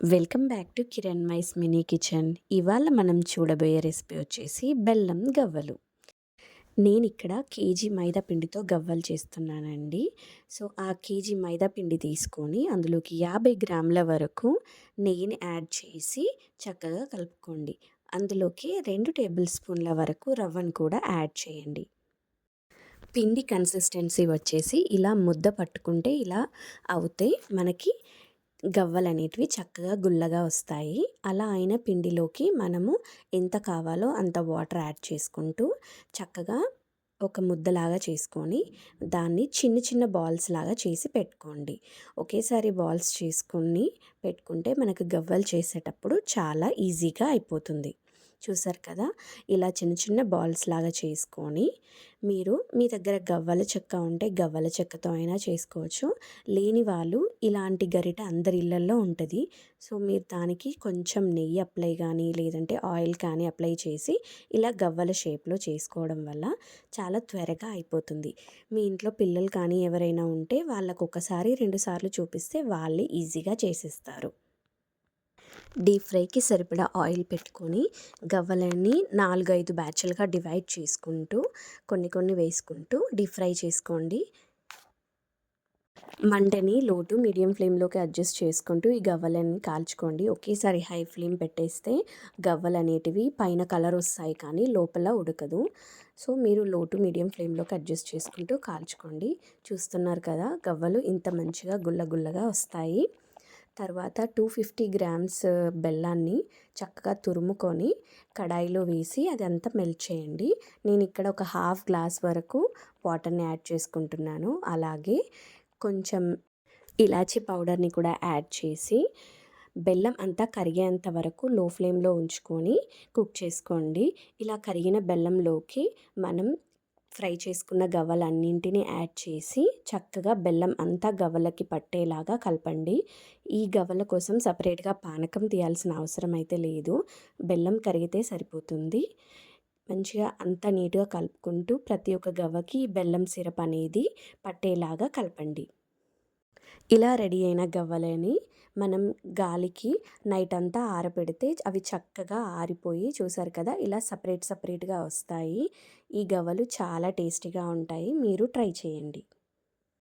Welcome back to Kiranmai's mini kitchen. ఇవాళ మనం చూడబోయే రెసిపీ వచ్చేసి బెల్లం గవ్వలు. నేను ఇక్కడ కేజీ మైదా పిండితో గవ్వలు చేస్తున్నానండి. సో ఆ కేజీ మైదా పిండి తీసుకొని అందులోకి యాభై గ్రాముల వరకు నెయ్యిని యాడ్ చేసి చక్కగా కలుపుకోండి. అందులోకి రెండు టేబుల్ స్పూన్ల వరకు రవ్వను కూడా యాడ్ చేయండి. పిండి కన్సిస్టెన్సీ వచ్చేసి ఇలా ముద్ద పట్టుకుంటే ఇలా అవుతాయి మనకి గవ్వలు అనేటివి చక్కగా గుల్లగా వస్తాయి. అలా అయిన పిండిలోకి మనము ఎంత కావాలో అంత వాటర్ యాడ్ చేసుకుంటూ చక్కగా ఒక ముద్దలాగా చేసుకొని దాన్ని చిన్న చిన్న బాల్స్ లాగా చేసి పెట్టుకోండి. ఒకేసారి బాల్స్ చేసుకొని పెట్టుకుంటే మనకు గవ్వలు చేసేటప్పుడు చాలా ఈజీగా అయిపోతుంది. చూసారు కదా? ఇలా చిన్న చిన్న బాల్స్ లాగా చేసుకొని మీరు మీ దగ్గర గవ్వల చెక్క ఉంటే గవ్వల చెక్కతో అయినా చేసుకోవచ్చు. లేని వాళ్ళు ఇలాంటి గరిట అందరి ఇళ్ళల్లో ఉంటుంది. సో మీరు దానికి కొంచెం నెయ్యి అప్లై కానీ లేదంటే ఆయిల్ కానీ అప్లై చేసి ఇలా గవ్వల షేప్లో చేసుకోవడం వల్ల చాలా త్వరగా అయిపోతుంది. మీ ఇంట్లో పిల్లలు కానీ ఎవరైనా ఉంటే వాళ్ళకు ఒకసారి రెండుసార్లు చూపిస్తే వాళ్ళే ఈజీగా చేసేస్తారు. డీప్ ఫ్రైకి సరిపడా ఆయిల్ పెట్టుకొని గవ్వలని నాలుగైదు బ్యాచ్లుగా డివైడ్ చేసుకుంటూ కొన్ని కొన్ని వేసుకుంటూ డీప్ ఫ్రై చేసుకోండి. మంటని లోటు మీడియం ఫ్లేమ్లోకి అడ్జస్ట్ చేసుకుంటూ ఈ గవ్వలని కాల్చుకోండి. ఒకేసారి హై ఫ్లేమ్ పెట్టేస్తే గవ్వలు అనేటివి పైన కలర్ వస్తాయి కానీ లోపల ఉడకదు. సో మీరు లోటు మీడియం ఫ్లేమ్లోకి అడ్జస్ట్ చేసుకుంటూ కాల్చుకోండి. చూస్తున్నారు కదా గవ్వలు ఇంత మంచిగా గుల్ల గుల్లగా వస్తాయి. తర్వాత టూ ఫిఫ్టీ గ్రామ్స్ బెల్లాన్ని చక్కగా తురుముకొని కడాయిలో వేసి అదంతా మెల్ట్ చేయండి. నేను ఇక్కడ ఒక హాఫ్ గ్లాస్ వరకు వాటర్ని యాడ్ చేసుకుంటున్నాను. అలాగే కొంచెం ఇలాచీ పౌడర్ని కూడా యాడ్ చేసి బెల్లం అంతా కరిగేంత వరకు లో ఫ్లేమ్లో ఉంచుకొని కుక్ చేసుకోండి. ఇలా కరిగిన బెల్లంలోకి మనం ఫ్రై చేసుకున్న గవ్వలన్నింటినీ యాడ్ చేసి చక్కగా బెల్లం అంతా గవ్వలకి పట్టేలాగా కలపండి. ఈ గవ్వల కోసం సపరేట్గా పానకం తీయాల్సిన అవసరం అయితే లేదు. బెల్లం కరిగితే సరిపోతుంది. మంచిగా అంత నీట్గా కలుపుకుంటూ ప్రతి ఒక్క గవ్వకి బెల్లం సిరప్ అనేది పట్టేలాగా కలపండి. ఇలా రెడీ అయిన గవ్వలని మనం గాలికి నైట్ అంతా ఆరబెడితే అవి చక్కగా ఆరిపోయి చూసారు కదా ఇలా సపరేట్ సపరేట్గా వస్తాయి. ఈ గవ్వలు చాలా టేస్టీగా ఉంటాయి. మీరు ట్రై చేయండి.